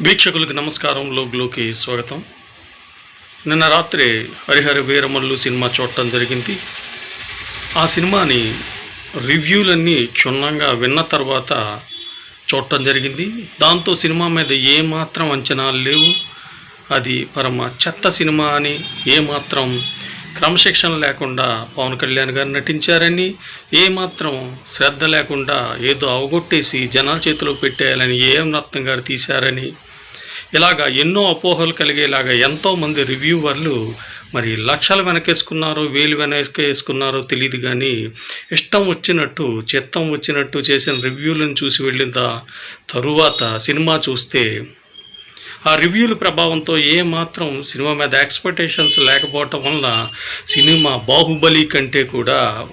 వీక్షకులకు నమస్కారం లోగ్లోకి స్వాగతం. నిన్న రాత్రి హరిహర వీరమల్లు సినిమా చూడటం జరిగింది. ఆ సినిమాని రివ్యూలన్నీ క్షుణ్ణంగా విన్న తర్వాత చూడటం జరిగింది. దాంతో సినిమా మీద ఏమాత్రం అంచనాలు లేవు. అది పరమ చెత్త సినిమా అని ఏమాత్రం క్రమశిక్షణ లేకుండా పవన్ కళ్యాణ్ గారు నటించారని ఏమాత్రం శ్రద్ధ లేకుండా ఏదో అవగొట్టేసి జనాల చేతిలో పెట్టేయాలని ఏఎం రత్నం గారు తీశారని ఇలాగా ఎన్నో అపోహలు కలిగేలాగా ఎంతోమంది రివ్యూవర్లు మరి లక్షలు వెనకేసుకున్నారో వేలు వెనకేసుకున్నారో తెలియదు కానీ ఇష్టం వచ్చినట్టు చిత్తం వచ్చినట్టు చేసిన రివ్యూలను చూసి వెళ్ళిన తరువాత సినిమా చూస్తే ఆ రివ్యూల ప్రభావంతో ఏ మాత్రం సినిమా మీద ఎక్స్పెక్టేషన్స్ లేకపోవటం వల్ల సినిమా బాహుబలి కంటే కూడా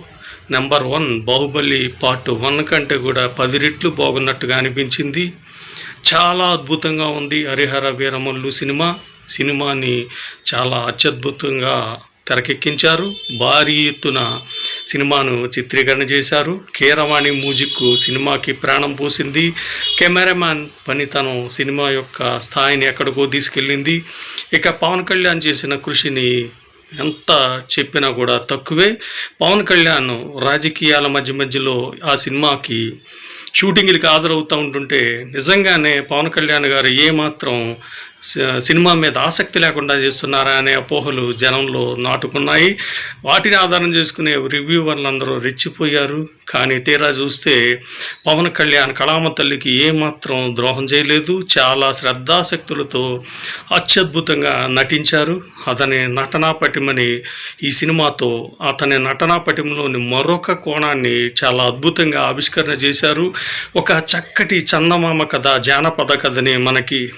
number one Baahubali part one కంటే కూడా పది రెట్లు బాగున్నట్టుగా అనిపించింది. చాలా అద్భుతంగా ఉంది హరిహర వీరమల్లు సినిమా. సినిమాని చాలా అత్యద్భుతంగా తెరకెక్కించారు. భారీ ఎత్తున సినిమాను చిత్రీకరణ చేశారు. కీరవాణి మ్యూజిక్ సినిమాకి ప్రాణం పోసింది. కెమెరామ్యాన్ పనితనం సినిమా యొక్క స్థాయిని ఎక్కడికో తీసుకెళ్ళింది. ఇక పవన్ కళ్యాణ్ చేసిన కృషిని ఎంత చెప్పినా కూడా తక్కువే. పవన్ కళ్యాణ్ రాజకీయాల మధ్య మధ్యలో ఆ సినిమాకి షూటింగ్లకి హాజరవుతూ ఉంటుంటే నిజంగానే పవన్ కళ్యాణ్ గారు ఏమాత్రం సినిమా మీద ఆసక్తి లేకుండా చేస్తున్నారా అనే అపోహలు జనంలో నాటుకున్నాయి. వాటిని ఆధారం చేసుకునే రివ్యూవర్లు అందరూ రెచ్చిపోయారు. కానీ తీరా చూస్తే పవన్ కళ్యాణ్ కళామ తల్లికి ఏమాత్రం ద్రోహం చేయలేదు. చాలా శ్రద్ధాశక్తులతో అత్యద్భుతంగా నటించారు. అతని నటనా పటిమని ఈ సినిమాతో అతని నటనా పటిమలోని మరొక కోణాన్ని చాలా అద్భుతంగా ఆవిష్కరణ చేశారు. ఒక చక్కటి చందమామ కథ జానపద కథని మనకి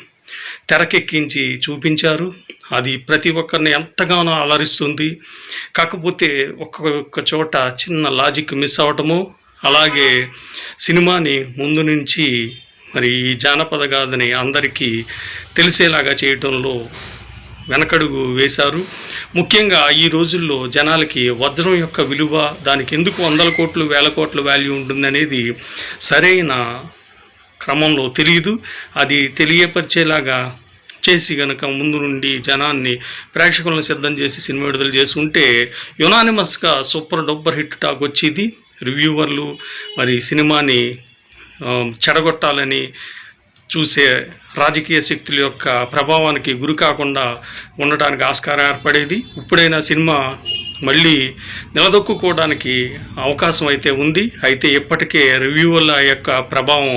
తెరకెక్కించి చూపించారు. అది ప్రతి ఒక్కరిని ఎంతగానో అలరిస్తుంది. కాకపోతే ఒక్కొక్క చోట చిన్న లాజిక్ మిస్ అవటము అలాగే సినిమాని ముందు నుంచి మరి ఈ జానపద గాథని అందరికీ తెలిసేలాగా చేయటంలో వెనకడుగు వేశారు. ముఖ్యంగా ఈ రోజుల్లో జనాలకి వజ్రం యొక్క విలువ దానికి ఎందుకు వందల కోట్లు వేల కోట్ల వాల్యూ ఉంటుందనేది సరైన క్రమంలో తెలియదు అది తెలియపరిచేలాగా చేసి కనుక ముందు నుండి జనాన్ని ప్రేక్షకులను సిద్ధం చేసి సినిమా విడుదల చేసి ఉంటే యునానిమస్గా సూపర్ డబ్బర్ హిట్ టాక్ వచ్చేది. రివ్యూవర్లు మరి సినిమాని చెడగొట్టాలని చూసే రాజకీయ శక్తుల యొక్క ప్రభావానికి గురి కాకుండా ఉండటానికి ఆస్కారం ఏర్పడేది. ఇప్పుడైనా సినిమా మళ్ళీ నిలదొక్కుకోవడానికి అవకాశం అయితే ఉంది. అయితే ఇప్పటికే రివ్యూల యొక్క ప్రభావం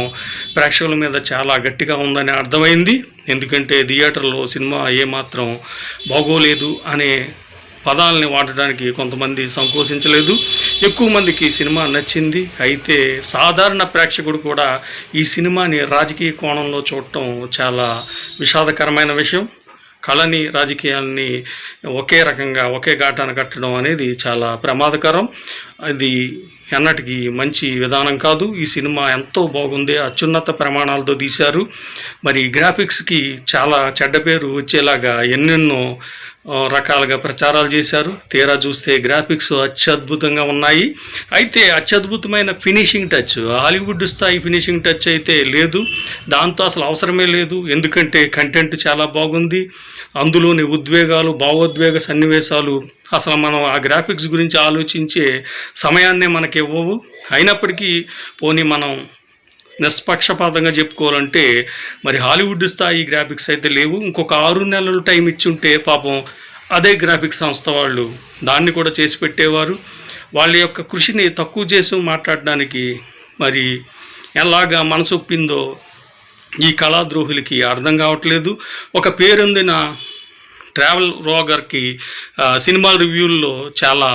ప్రేక్షకుల మీద చాలా గట్టిగా ఉందని అర్థమైంది. ఎందుకంటే థియేటర్లో సినిమా ఏమాత్రం బాగోలేదు అనే పదాలని వాడడానికి కొంతమంది సంకోచించలేదు. ఎక్కువ మందికి సినిమా నచ్చింది. అయితే సాధారణ ప్రేక్షకుడు కూడా ఈ సినిమాని రాజకీయ కోణంలో చూడటం చాలా విషాదకరమైన విషయం. కళని రాజకీయాల్ని ఒకే రకంగా ఒకే ఘాటాన కట్టడం అనేది చాలా ప్రమాదకరం. అది ఎన్నటికీ మంచి విధానం కాదు. ఈ సినిమా ఎంతో బాగుంది. అత్యున్నత ప్రమాణాలతో తీశారు. మరి గ్రాఫిక్స్కి చాలా చెడ్డ పేరు వచ్చేలాగా ఎన్నెన్నో రకాలుగా ప్రచారాలు చేశారు. తీరా చూస్తే గ్రాఫిక్స్ అత్యద్భుతంగా ఉన్నాయి. అయితే అత్యద్భుతమైన ఫినిషింగ్ టచ్ హాలీవుడ్ స్థాయి ఫినిషింగ్ టచ్ అయితే లేదు. దాంతో అసలు అవసరమే లేదు. ఎందుకంటే కంటెంట్ చాలా బాగుంది. అందులోని ఉద్వేగాలు భావోద్వేగ సన్నివేశాలు అసలు మనం ఆ గ్రాఫిక్స్ గురించి ఆలోచించే సమయాన్నే మనకి ఇవ్వవు. అయినప్పటికీ పోనీ మనం నిష్పక్షపాతంగా చెప్పుకోవాలంటే మరి హాలీవుడ్ స్థాయి గ్రాఫిక్స్ అయితే లేవు. ఇంకొక ఆరు నెలలు టైం ఇచ్చుంటే పాపం అదే గ్రాఫిక్స్ సంస్థ వాళ్ళు దాన్ని కూడా చేసి పెట్టేవారు. వాళ్ళ యొక్క కృషిని తక్కువ చేసి మాట్లాడడానికి మరి ఎలాగా మనసొప్పిందో ఈ కళాద్రోహులకి అర్థం కావట్లేదు. ఒక పేరొందిన ట్రావెల్ రోగర్కి సినిమా రివ్యూల్లో చాలా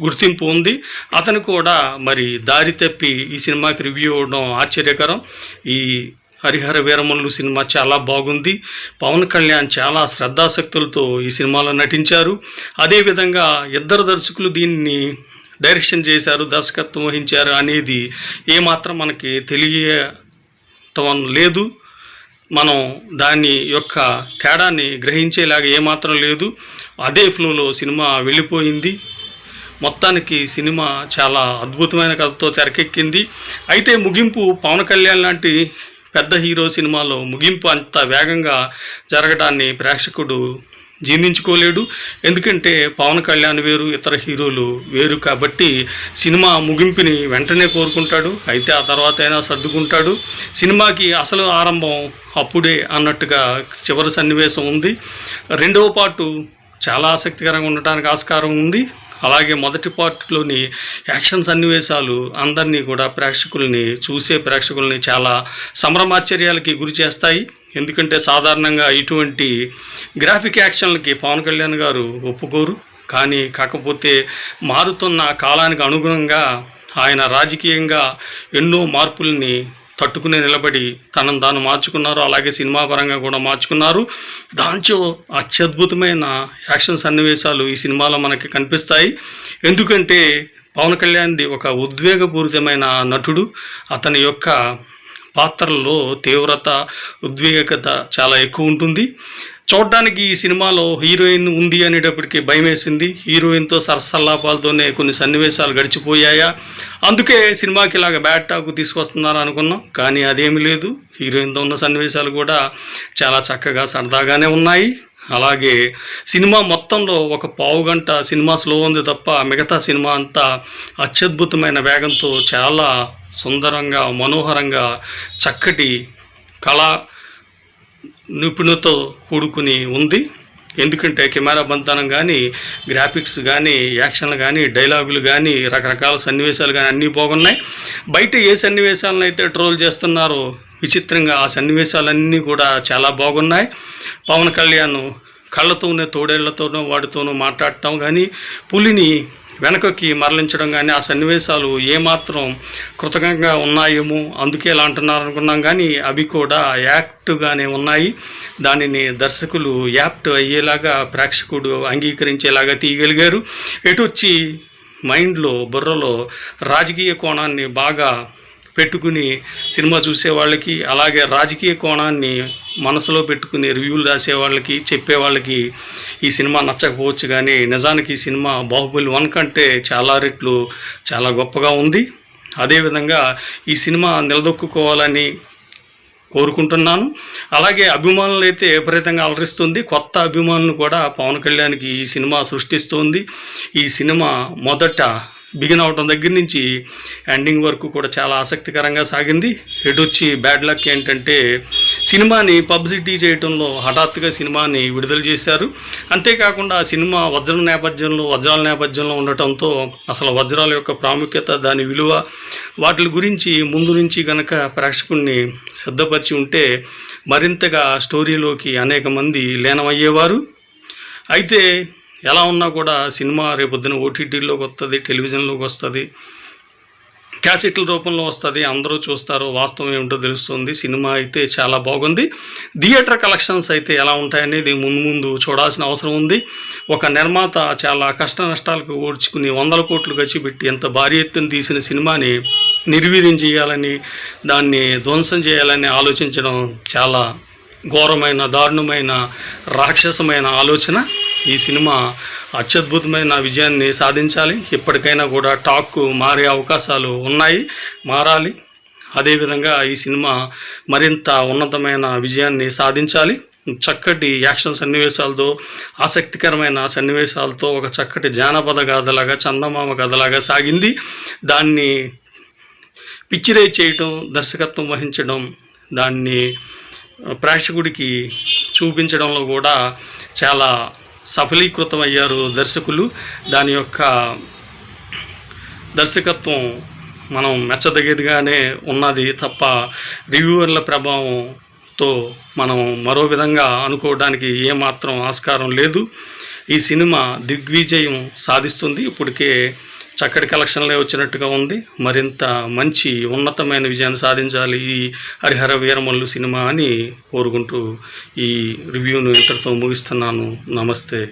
గుర్తింపు ఉంది. అతను కూడా మరి దారి తప్పి ఈ సినిమాకి రివ్యూ ఇవ్వడం ఆశ్చర్యకరం. ఈ హరిహర వీరమల్లు సినిమా చాలా బాగుంది. పవన్ కళ్యాణ్ చాలా శ్రద్ధాశక్తులతో ఈ సినిమాలో నటించారు. అదేవిధంగా ఇద్దరు దర్శకులు దీన్ని డైరెక్షన్ చేశారు దర్శకత్వం వహించారు అనేది ఏమాత్రం మనకి తెలియటం లేదు. మనం దాని యొక్క తేడాన్ని గ్రహించేలాగా ఏమాత్రం లేదు. అదే ఫ్లోలో సినిమా వెళ్ళిపోయింది. మొత్తానికి సినిమా చాలా అద్భుతమైన కథతో తెరకెక్కింది. అయితే ముగింపు పవన్ కళ్యాణ్ లాంటి పెద్ద హీరో సినిమాలో ముగింపు అంత వేగంగా జరగడాన్ని ప్రేక్షకుడు జీర్ణించుకోలేడు. ఎందుకంటే పవన్ కళ్యాణ్ వేరు ఇతర హీరోలు వేరు కాబట్టి సినిమా ముగింపుని వెంటనే కోరుకుంటాడు. అయితే ఆ తర్వాత అయినా సర్దుకుంటాడు. సినిమాకి అసలు ఆరంభం అప్పుడే అన్నట్టుగా చివరి సన్నివేశం ఉంది. రెండవ పాటు చాలా ఆసక్తికరంగా ఉండటానికి ఆస్కారం ఉంది. అలాగే మొదటి పార్ట్లోని యాక్షన్ సన్నివేశాలు అందరినీ కూడా ప్రేక్షకుల్ని చూసే ప్రేక్షకుల్ని చాలా సంభ్రమాశ్చర్యాలకి గురి చేస్తాయి. ఎందుకంటే సాధారణంగా ఇటువంటి గ్రాఫిక్ యాక్షన్లకి పవన్ కళ్యాణ్ గారు ఒప్పుకోరు. కానీ కాకపోతే మారుతున్న కాలానికి అనుగుణంగా ఆయన రాజకీయంగా ఎన్నో మార్పుల్ని తట్టుకునే నిలబడి తనను తాను మార్చుకున్నారు అలాగే సినిమా పరంగా కూడా మార్చుకున్నారు. దాంట్లో అత్యద్భుతమైన యాక్షన్ సన్నివేశాలు ఈ సినిమాలో మనకి కనిపిస్తాయి. ఎందుకంటే పవన్ కళ్యాణ్ది ఒక ఉద్వేగపూరితమైన నటుడు. అతని యొక్క పాత్రల్లో తీవ్రత ఉద్వేగత చాలా ఎక్కువ ఉంటుంది. చూడడానికి ఈ సినిమాలో హీరోయిన్ ఉంది అనేటప్పటికీ భయం వేసింది హీరోయిన్తో సరసల్లాపాలతోనే కొన్ని సన్నివేశాలు గడిచిపోయాయా? అందుకే సినిమాకి ఇలాగ బ్యాడ్ టాక్ తీసుకొస్తున్నారు అనుకున్నాం. కానీ అదేమీ లేదు. హీరోయిన్తో ఉన్న సన్నివేశాలు కూడా చాలా చక్కగా సరదాగానే ఉన్నాయి. అలాగే సినిమా మొత్తంలో ఒక పావు గంట సినిమా స్లో ఉంది తప్ప మిగతా సినిమా అంతా అత్యద్భుతమైన వేగంతో చాలా సుందరంగా మనోహరంగా చక్కటి కళ నిపుణతో కూడుకుని ఉంది. ఎందుకంటే కెమెరా బంధనం కానీ గ్రాఫిక్స్ కానీ యాక్షన్లు కానీ డైలాగులు కానీ రకరకాల సన్నివేశాలు కానీ అన్నీ బాగున్నాయి బయట ఏ సన్నివేశాలను అయితే ట్రోల్ చేస్తున్నారో విచిత్రంగా ఆ సన్నివేశాలన్నీ కూడా చాలా బాగున్నాయి. పవన్ కళ్యాణ్ కళ్ళతోనే తోడేళ్ళతోనూ వాడితోనూ మాట్లాడటం కానీ పులిని వెనకకి మరలించడం కానీ ఆ సన్నివేశాలు ఏమాత్రం కృతజ్ఞంగా ఉన్నాయేమో అందుకే ఇలా అంటున్నారు అనుకున్నాం. కానీ అవి కూడా యాక్ట్గానే ఉన్నాయి. దానిని దర్శకులు యాప్ట్ అయ్యేలాగా ప్రేక్షకుడు అంగీకరించేలాగా తీయగలిగారు. ఎటు వచ్చి మైండ్లో బుర్రలో రాజకీయ కోణాన్ని బాగా పెట్టుకుని సినిమా చూసే వాళ్ళకి అలాగే రాజకీయ కోణాన్ని మనసులో పెట్టుకుని రివ్యూలు రాసే వాళ్ళకి చెప్పే వాళ్ళకి ఈ సినిమా నచ్చకపోవచ్చు కానీ నిజానికి ఈ సినిమా బాహుబలి వన్ కంటే చాలా రెట్లు చాలా గొప్పగా ఉంది. అదేవిధంగా ఈ సినిమా నిలదొక్కుకోవాలని కోరుకుంటున్నాను. అలాగే అభిమానులు అయితే విపరీతంగా అలరిస్తుంది. కొత్త అభిమానులు కూడా పవన్ కళ్యాణ్కి ఈ సినిమా సృష్టిస్తుంది. ఈ సినిమా మొదట బిగిన్ అవటం దగ్గర నుంచి ఎండింగ్ వరకు కూడా చాలా ఆసక్తికరంగా సాగింది. ఎటు వచ్చి బ్యాడ్ లక్ ఏంటంటే సినిమాని పబ్లిసిటీ చేయడంలో హఠాత్తుగా సినిమాని విడుదల చేశారు. అంతేకాకుండా ఆ సినిమా వజ్రం నేపథ్యంలో వజ్రాల నేపథ్యంలో ఉండటంతో అసలు వజ్రాల యొక్క ప్రాముఖ్యత దాని విలువ వాటి గురించి ముందు నుంచి కనుక ప్రేక్షకుణ్ణి సిద్ధపరిచి ఉంటే మరింతగా స్టోరీలోకి అనేక మంది లీనమయ్యేవారు. అయితే ఎలా ఉన్నా కూడా సినిమా రేపొద్దున ఓటీటీలోకి వస్తుంది టెలివిజన్లోకి వస్తుంది క్యాసెట్ల రూపంలో వస్తుంది అందరూ చూస్తారు వాస్తవం ఏమిటో తెలుస్తుంది సినిమా అయితే చాలా బాగుంది. థియేటర్ కలెక్షన్స్ అయితే ఎలా ఉంటాయనేది ముందు ముందు చూడాల్సిన అవసరం ఉంది. ఒక నిర్మాత చాలా కష్ట నష్టాలకు ఓడ్చుకుని వందల కోట్లు ఖర్చుపెట్టి ఎంత భారీ ఎత్తున తీసిన సినిమాని నిర్వీర్యం చేయాలని దాన్ని ధ్వంసం చేయాలని ఆలోచించడం చాలా ఘోరమైన దారుణమైన రాక్షసమైన ఆలోచన ఈ సినిమా అత్యద్భుతమైన విజయాన్ని సాధించాలి. ఇప్పటికైనా కూడా టాక్ మారే అవకాశాలు ఉన్నాయి మారాలి. అదేవిధంగా ఈ సినిమా మరింత ఉన్నతమైన విజయాన్ని సాధించాలి. చక్కటి యాక్షన్ సన్నివేశాలతో ఆసక్తికరమైన సన్నివేశాలతో ఒక చక్కటి జానపద గాథలాగా చందమామ కథలాగా సాగింది. దాన్ని పిక్చరైజ్ చేయటం దర్శకత్వం వహించడం దాన్ని ప్రేక్షకుడికి చూపించడంలో కూడా చాలా సఫలీకృతం అయ్యారు దర్శకులు. దాని యొక్క దర్శకత్వం మనం మెచ్చదగేదిగానే ఉన్నది తప్ప రివ్యూవర్ల ప్రభావంతో మనం మరో విధంగా అనుకోవడానికి ఏమాత్రం ఆస్కారం లేదు. ఈ సినిమా దిగ్విజయం సాధిస్తుంది. ఇప్పటికే చక్కటి కలెక్షన్లే వచ్చినట్టుగా ఉంది. మరింత మంచి ఉన్నతమైన విజయాన్ని సాధించాలి ఈ హరిహర వీరమల్లు సినిమా అని కోరుకుంటూ ఈ రివ్యూను ఇంతటితో ముగిస్తున్నాను. నమస్తే.